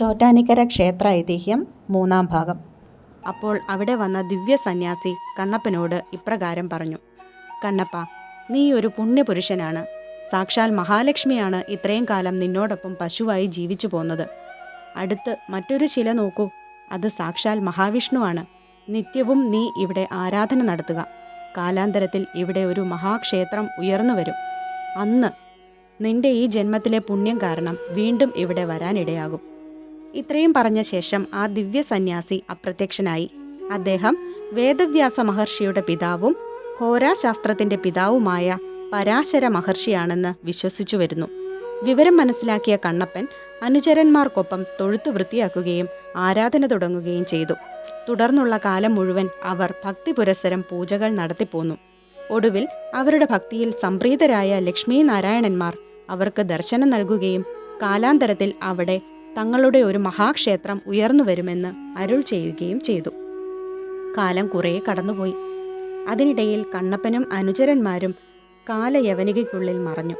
ചോറ്റാനിക്കര ക്ഷേത്ര ഐതിഹ്യം മൂന്നാം ഭാഗം. അപ്പോൾ അവിടെ വന്ന ദിവ്യ സന്യാസി കണ്ണപ്പനോട് ഇപ്രകാരം പറഞ്ഞു. കണ്ണപ്പ നീ ഒരു പുണ്യപുരുഷനാണ്. സാക്ഷാൽ മഹാലക്ഷ്മിയാണ് ഇത്രയും കാലം നിന്നോടൊപ്പം പശുവായി ജീവിച്ചു പോന്നത്. അടുത്ത് മറ്റൊരു ശില നോക്കൂ. അത് സാക്ഷാൽ മഹാവിഷ്ണുവാണ്. നിത്യവും നീ ഇവിടെ ആരാധന നടത്തുക. കാലാന്തരത്തിൽ ഇവിടെ ഒരു മഹാക്ഷേത്രം ഉയർന്നു വരും. അന്ന് നിന്റെ ഈ ജന്മത്തിലെ പുണ്യം കാരണം വീണ്ടും ഇവിടെ വരാനിടയാകും. ഇത്രയും പറഞ്ഞ ശേഷം ആ ദിവ്യ സന്യാസി അപ്രത്യക്ഷനായി. അദ്ദേഹം വേദവ്യാസ മഹർഷിയുടെ പിതാവും ഹോരാശാസ്ത്രത്തിന്റെ പിതാവുമായ പരാശര മഹർഷിയാണെന്ന് വിശ്വസിച്ചു വരുന്നു. വിവരം മനസ്സിലാക്കിയ കണ്ണപ്പൻ അനുചരന്മാർക്കൊപ്പം തൊഴുത്ത് വൃത്തിയാക്കുകയും ആരാധന തുടങ്ങുകയും ചെയ്തു. തുടർന്നുള്ള കാലം മുഴുവൻ അവർ ഭക്തി പുരസരം പൂജകൾ നടത്തിപ്പോന്നു ഒടുവിൽ അവരുടെ ഭക്തിയിൽ സംപ്രീതരായ ലക്ഷ്മി നാരായണന്മാർ അവർക്ക് ദർശനം നൽകുകയും കാലാന്തരത്തിൽ അവിടെ തങ്ങളുടെ ഒരു മഹാക്ഷേത്രം ഉയർന്നു വരുമെന്ന് അരുൾ ചെയ്യുകയും ചെയ്തു. കാലം കുറേ കടന്നുപോയി. അതിനിടയിൽ കണ്ണപ്പനും അനുചരന്മാരും കാലയവനികയ്ക്കുള്ളിൽ മറഞ്ഞു.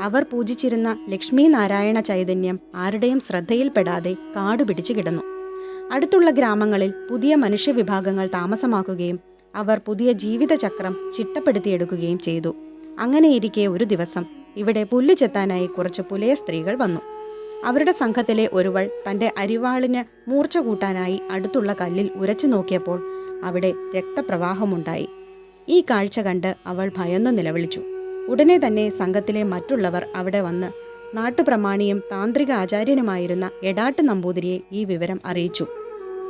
അവർ പൂജിച്ചിരുന്ന ലക്ഷ്മി നാരായണ ചൈതന്യം ആരുടെയും ശ്രദ്ധയിൽപ്പെടാതെ കാടു പിടിച്ചു കിടന്നു. അടുത്തുള്ള ഗ്രാമങ്ങളിൽ പുതിയ മനുഷ്യവിഭാഗങ്ങൾ താമസമാക്കുകയും അവർ പുതിയ ജീവിതചക്രം ചിട്ടപ്പെടുത്തിയെടുക്കുകയും ചെയ്തു. അങ്ങനെയിരിക്കെ ഒരു ദിവസം ഇവിടെ പുല്ലു ചെത്താനായി കുറച്ച് പുലയ സ്ത്രീകൾ വന്നു. അവരുടെ സംഘത്തിലെ ഒരുവൾ തന്റെ അരിവാളിന് മൂർച്ച കൂട്ടാനായി അടുത്തുള്ള കല്ലിൽ ഉരച്ചു നോക്കിയപ്പോൾ അവിടെ രക്തപ്രവാഹമുണ്ടായി. ഈ കാഴ്ച കണ്ട് അവൾ ഭയന്നു നിലവിളിച്ചു. ഉടനെ തന്നെ സംഘത്തിലെ മറ്റുള്ളവർ അവിടെ വന്ന് നാട്ടുപ്രമാണിയും താന്ത്രിക ആചാര്യനുമായിരുന്ന എടാട്ട് നമ്പൂതിരിയെ ഈ വിവരം അറിയിച്ചു.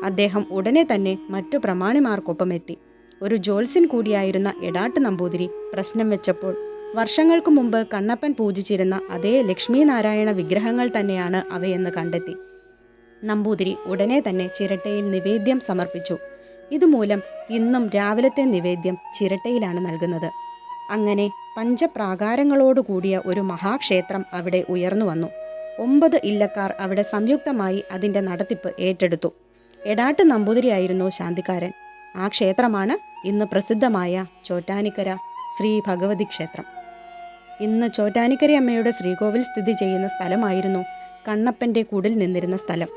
അദ്ദേഹം ഉടനെ തന്നെ മറ്റു പ്രമാണിമാർക്കൊപ്പം എത്തി. ഒരു ജോത്സ്യൻ കൂടിയായിരുന്ന എടാട്ട് നമ്പൂതിരി പ്രശ്നം വെച്ചപ്പോൾ വർഷങ്ങൾക്ക് മുമ്പ് കണ്ണപ്പൻ പൂജിച്ചിരുന്ന അതേ ലക്ഷ്മീനാരായണ വിഗ്രഹങ്ങൾ തന്നെയാണ് അവയെന്ന് കണ്ടെത്തി. നമ്പൂതിരി ഉടനെ തന്നെ ചിരട്ടയിൽ നിവേദ്യം സമർപ്പിച്ചു. ഇതുമൂലം ഇന്നും രാവിലത്തെ നിവേദ്യം ചിരട്ടയിലാണ് നൽകുന്നത്. അങ്ങനെ പഞ്ചപ്രാകാരങ്ങളോടുകൂടിയ ഒരു മഹാക്ഷേത്രം അവിടെ ഉയർന്നു വന്നു. ഒമ്പത് ഇല്ലക്കാർ അവിടെ സംയുക്തമായി അതിന്റെ നടത്തിപ്പ് ഏറ്റെടുത്തു. എടാട്ട് നമ്പൂതിരിയായിരുന്നു ശാന്തിക്കാരൻ. ആ ക്ഷേത്രമാണ് ഇന്ന് പ്രസിദ്ധമായ ചോറ്റാനിക്കര ശ്രീ ഭഗവതി ക്ഷേത്രം. ഇന്ന് ചോറ്റാനിക്കര അമ്മയുടെ ശ്രീകോവിൽ സ്ഥിതി ചെയ്യുന്ന സ്ഥലമായിരുന്നു കണ്ണപ്പന്റെ കൂടിൽ നിന്നിരുന്ന സ്ഥലം.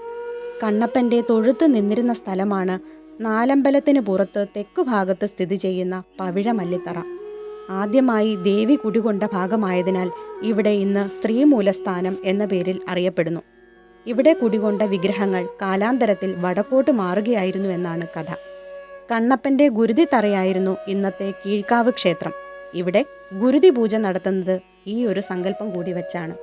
കണ്ണപ്പന്റെ തൊഴുത്ത് നിന്നിരുന്ന സ്ഥലമാണ് നാലമ്പലത്തിന് പുറത്ത് തെക്കു ഭാഗത്ത് സ്ഥിതി ചെയ്യുന്ന പവിഴമല്ലിത്തറ. ആദ്യമായി ദേവി കുടികൊണ്ട ഭാഗമായതിനാൽ ഇവിടെ ഇന്ന് സ്ത്രീമൂലസ്ഥാനം എന്ന പേരിൽ അറിയപ്പെടുന്നു. ഇവിടെ കുടികൊണ്ട വിഗ്രഹങ്ങൾ കാലാന്തരത്തിൽ വടക്കോട്ട് മാറുകയായിരുന്നു എന്നാണ് കഥ. കണ്ണപ്പന്റെ ഗുരുതി തറയായിരുന്നു ഇന്നത്തെ കീഴ്ക്കാവ് ക്ഷേത്രം. ഇവിടെ ഗുരുതി പൂജ നടത്തുന്നത് ഈ ഒരു സങ്കല്പം കൂടി വെച്ചാണ്.